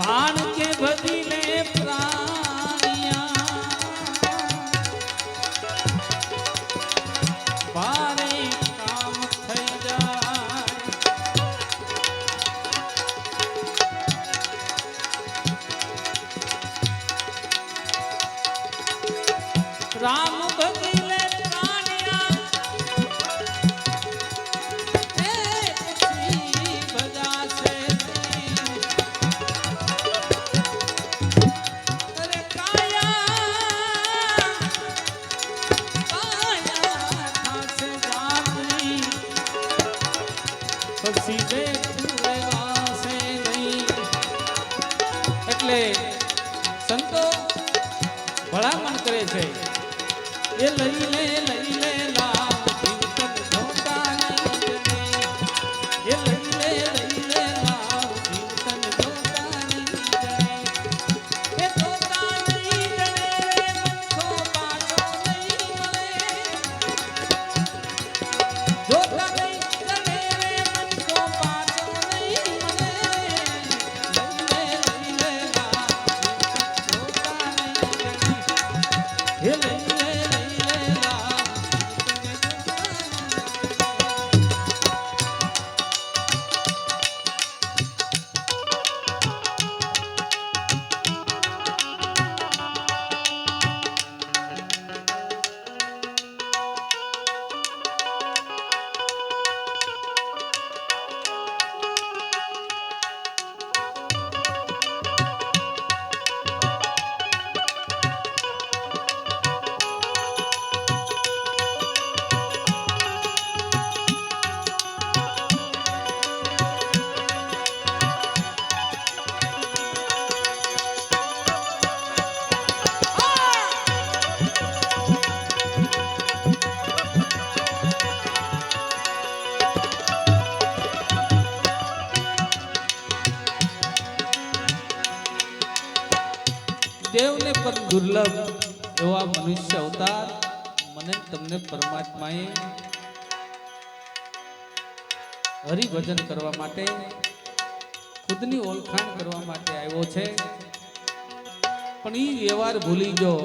বান દુર્લભ એવા મનુષ્ય અવતાર મને તમને પરમાત્માએ હરિભજન કરવા માટે, ખુદની ઓળખાણ કરવા માટે આવ્યો છે. પણ એ વ્યવહાર ભૂલી ગયો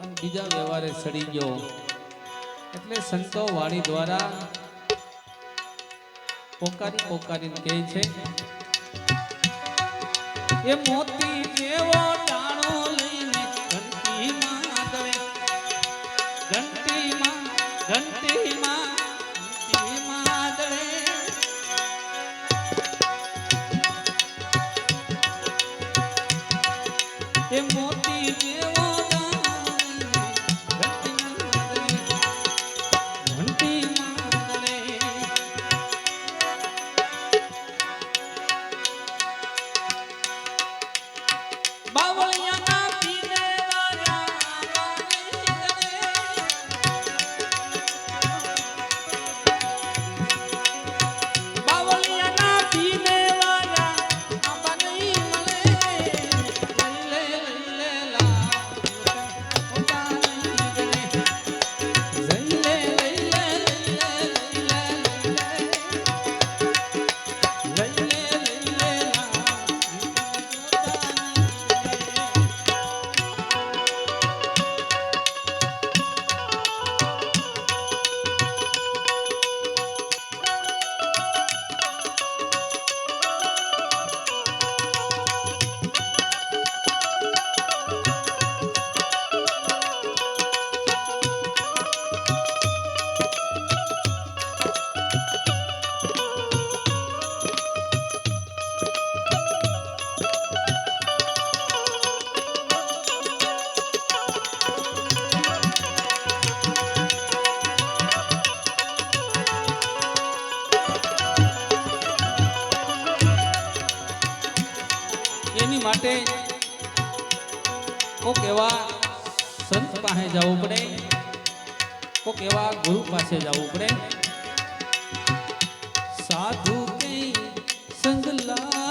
અને બીજા વ્યવહારે સડી ગયો. એટલે સંતો વાણી દ્વારા પોકારી પોકારીને કહે છે, એ મોતી જેવા સંત પાસે જવું પડે. કોક એવા ગુરુ પાસે જવું પડે. સાધુ કઈ સંગલા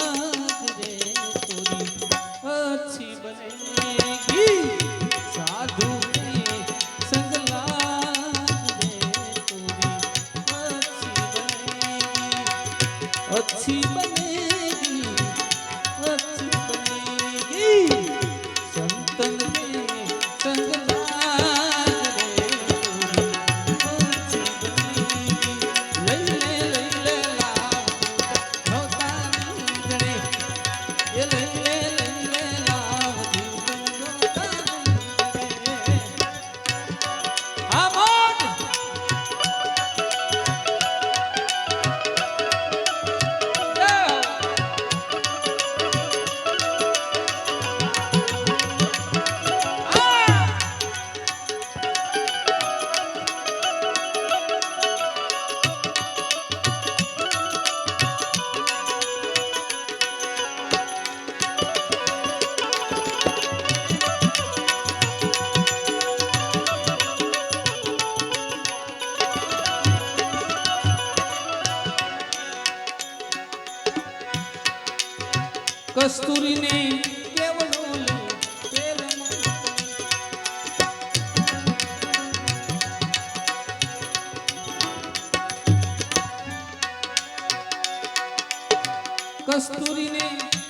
কস্তুরি নেই।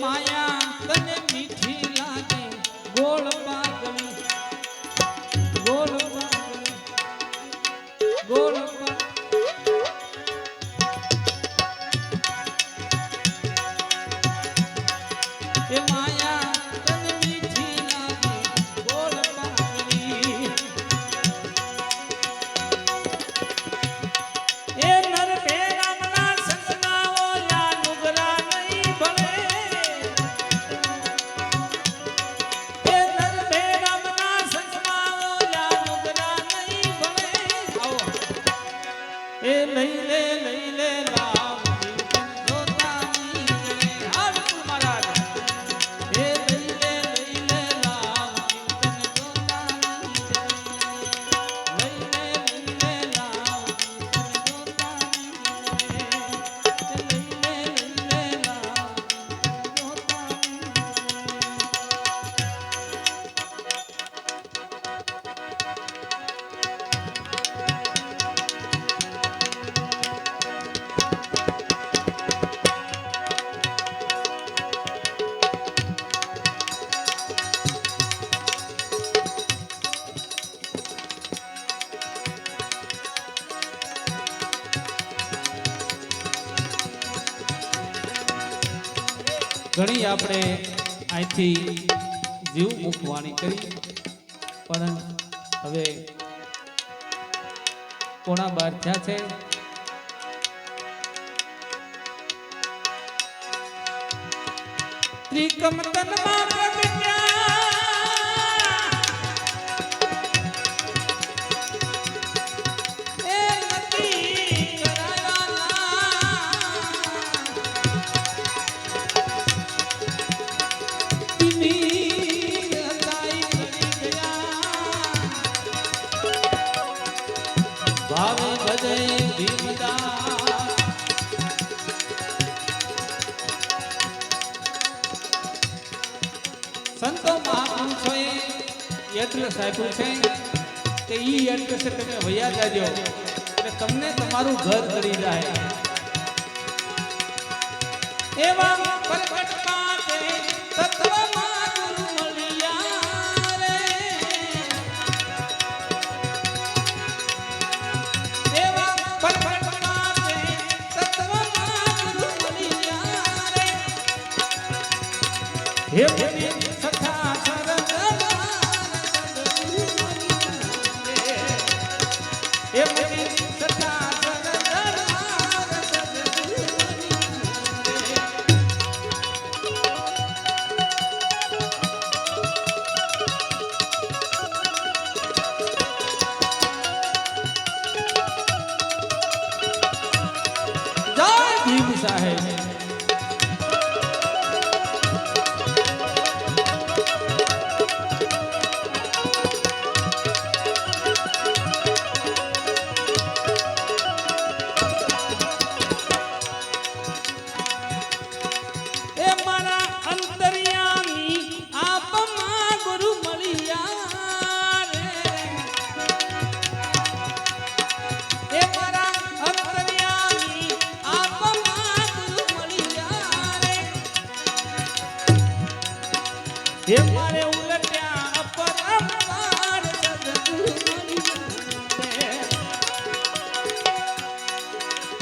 માયા એ ઘણી આપણે અહીંથી જીવ મૂકવાની કરી પણ હવે કોણા બાર થયા છે. ત્રિકમ તનમાં પેલેસ છે કે એ એડ્રેસે તમે વયા જાજો. એટલે તમને તમારું ઘર કરી જાય. એવા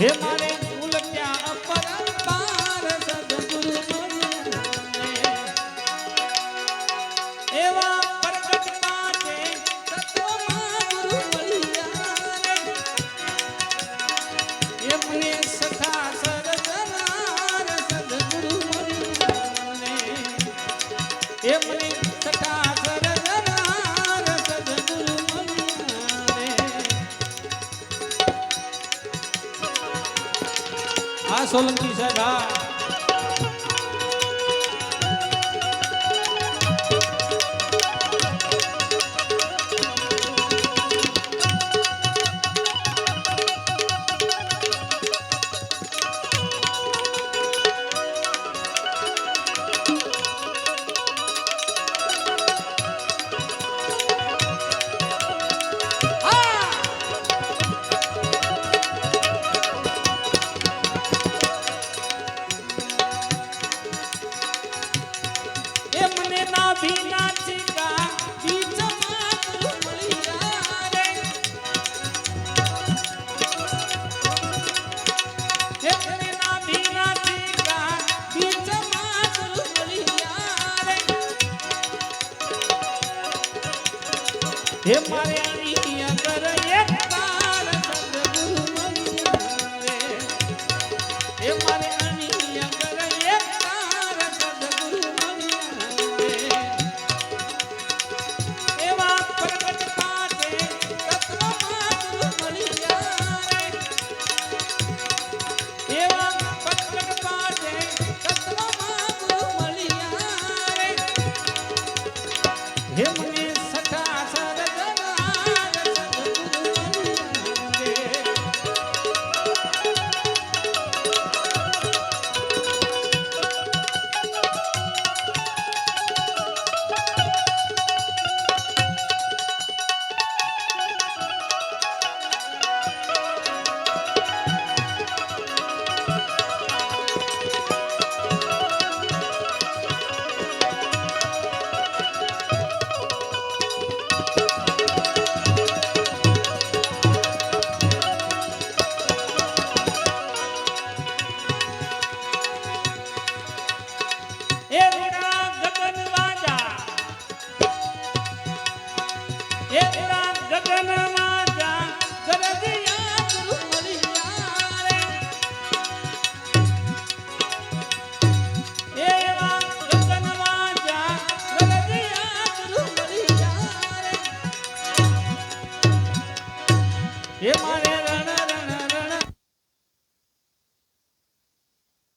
হে মানে સોલંકી સાહેબ હા.